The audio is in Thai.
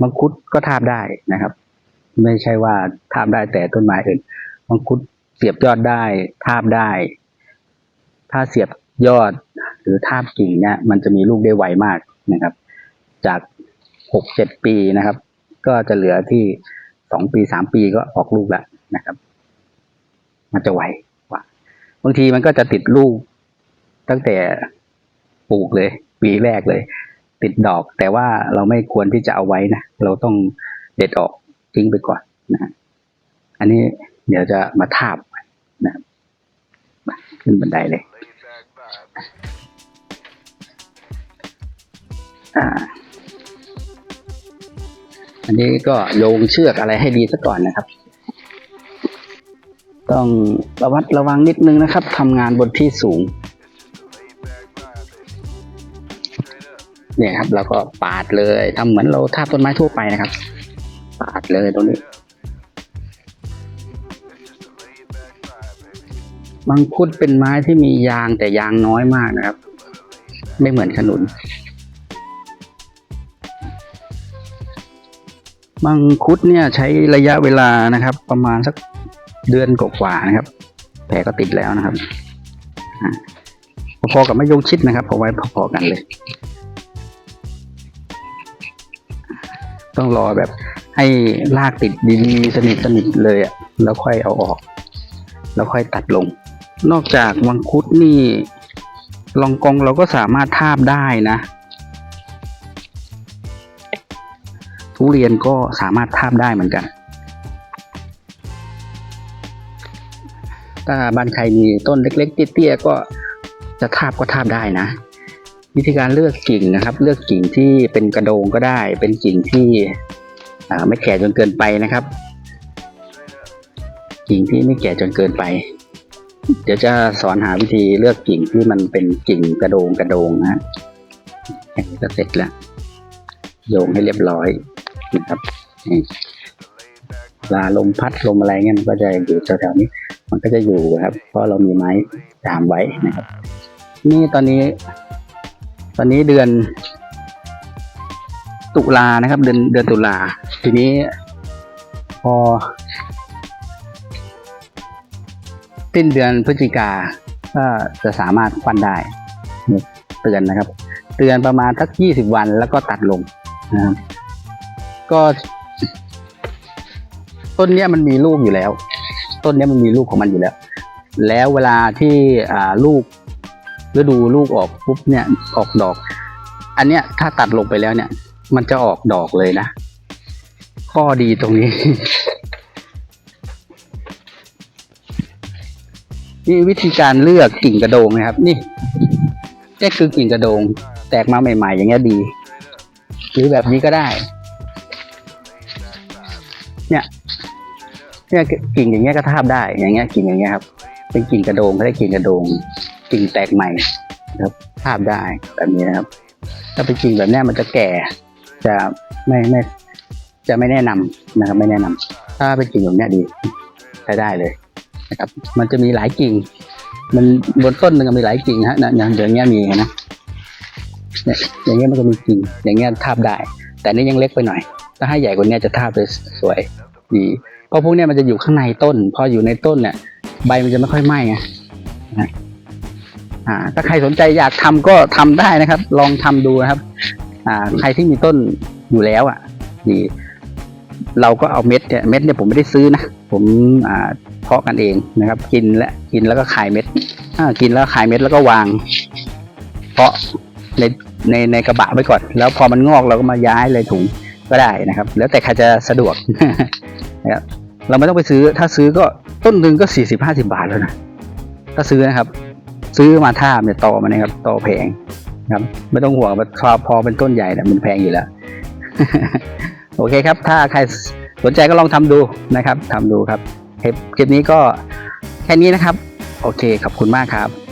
มังคุดก็ทาบได้นะครับ ไม่ใช่ว่าทาบได้แต่ต้นไม้อื่นมังคุดเสียบยอดได้ทาบได้ ถ้าเสียบยอดหรือทาบกิ่งเนี่ยมันจะมีลูกได้ไวมากนะครับ จากหกเจ็ดปีนะครับ ก็จะเหลือที่สองปีสามปีก็ออกลูกแล้วนะครับ มันจะไวกว่าบางทีมันก็จะติดลูกตั้งแต่ปลูกเลย ปีแรกเลย ติดดอก แต่ว่าเราไม่ควรที่จะเอาไว้นะ เราต้องเด็ดออกทิ้งไปก่อนนะอันนี้เดี๋ยวจะมาทาบนะมาขึ้นบันไดเลยอ่าอันนี้ก็โยงเชือกอะไรให้ดีซะก่อนนะครับ ต้องระวัดระวังนิดนึงนะครับทำงานบนที่สูง เนี่ยครับเราก็ปาดเลยทำเหมือนเราทาบต้นไม้ทั่วไปนะครับ ปาดเลยตรงนี้ มังคุดเป็นไม้ที่มียางแต่ยางน้อยมากนะครับ ไม่เหมือนขนุน มังคุดเนี่ยใช้ระยะเวลานะครับ ประมาณสักเดือนกว่าๆนะครับ แผลก็ติดแล้วนะครับพอๆกับมะยงชิดนะครับเอไว้พอๆกันเลย ต้องรอแบบให้รากติดดีๆสนิทสนิทเลยอะแล้วค่อยเอาออก แล้วค่อยตัดลง นอกจากมังคุดนี่ลองกองเราก็สามารถทาบได้นะ ทุเรียนก็สามารถทาบได้เหมือนกัน ถ้าบ้านใครมีต้นเล็ก ๆ เตี้ยๆก็จะทาบก็ทาบได้นะ วิธีการเลือกกิ่งนะครับ เลือกกิ่งที่เป็นกระโดงก็ได้ เป็นกิ่งที่ไม่แก่จนเกินไปนะครับ กิ่งที่ไม่แก่จนเกินไป เดี๋ยวจะสอนหาวิธีเลือกกิ่งที่มันเป็นกิ่งกระโดงกระโดงนะก็เสร็จแล้วโยงให้เรียบร้อยนะครับเวลาลมพัดลมอะไรเงี้ยมันก็จะอยู่แถวๆนี้ มันก็จะอยู่ครับ เพราะเรามีไม้ดามไว้นะครับ นี่ตอนนี้ ตอนนี้เดือนตุลานะครับ เดือนเดือนตุลาทีนี้ พอ สิ้นเดือนพฤศจิกาก็จะสามารถควันได้เตือนนะครับ เตือนประมาณสักยี่สิบวันแล้วก็ตัดลงนะครับ ก็ต้นเนี้ยมันมีลูกอยู่แล้ว ต้นเนี้ยมันมีลูกของมันอยู่แล้ว แล้วเวลาที่ลูก ฤดูลูกออกปุ๊บเนี่ยออกดอก อันเนี้ยถ้าตัดลงไปแล้วเนี่ย มันจะออกดอกเลยนะ ข้อดีตรงนี้ นี่วิธีการเลือกกิ่งกระโดงนะครับ นี่นี่คือกิ่งกระโดง แตกมาใหม่ ๆ อย่างเงี้ยดี หรือแบบนี้ก็ได้ เนี่ยเนี่ยกิ่งอย่างเงี้ยก็ทาบได้อย่างเงี้ยกิ่งอย่างเงี้ยครับ เป็นกิ่งกระโดงเขาเรียกกิ่งกระโดง กิ่งแตกใหม่ครับทาบได้แบบนี้นะครับ ถ้าเป็นกิ่งแบบนี้มันจะแก่จะไม่ไม่จะไม่แนะนำนะครับ ไม่แนะนำถ้าเป็นกิ่งแบบนี้ดีใช้ได้เลยนะครับ มันจะมีหลายกิ่ง มันบนต้นหนึ่งมีหลายกิ่งฮะนะอย่างอย่างเงี้ยมีนะเนี่ยอย่างเงี้ยมันก็มีกิ่ง อย่างเงี้ยทาบได้ แต่นี่ยังเล็กไปหน่อย ถ้าให้ใหญ่กว่านี้จะทาบเลยสวยดีเพราะพวกเนี้ยมันจะอยู่ข้างในต้น พออยู่ในต้นเนี่ยใบมันจะไม่ค่อยไหม้ไงนะ อ่าถ้าใครสนใจอยากทำก็ทำได้นะครับ ลองทำดูนะครับ อ่า ใครที่มีต้นอยู่แล้วอะดีเราก็เอาเม็ดเนี่ยเม็ดเนี่ยผมไม่ได้ซื้อนะผมอ่าเพาะกันเองนะครับ กินและกินแล้วก็ขายเม็ดอ่ากินแล้วขายเม็ดแล้วก็วาง เพาะในในในกระบะไว้ก่อน แล้วพอมันงอกเราก็มาย้ายเลยถุงก็ได้นะครับ แล้วแต่ใครจะสะดวกนะครับเราไม่ต้องไปซื้อ ถ้าซื้อก็ต้นหนึ่งก็สี่สิบห้าสิบาทแล้วนะ ถ้าซื้อนะครับ ซื้อมาท่าเนี่ยต่อมานะครับต่อแพงครับ ไม่ต้องห่วงพอพอเป็นต้นใหญ่เนี่ยมันแพงอยู่แล้ว โอเคครับ ถ้าใครสนใจก็ลองทำดูนะครับทำดูครับคลิปนี้ก็แค่นี้นะครับ โอเคขอบคุณมากครับ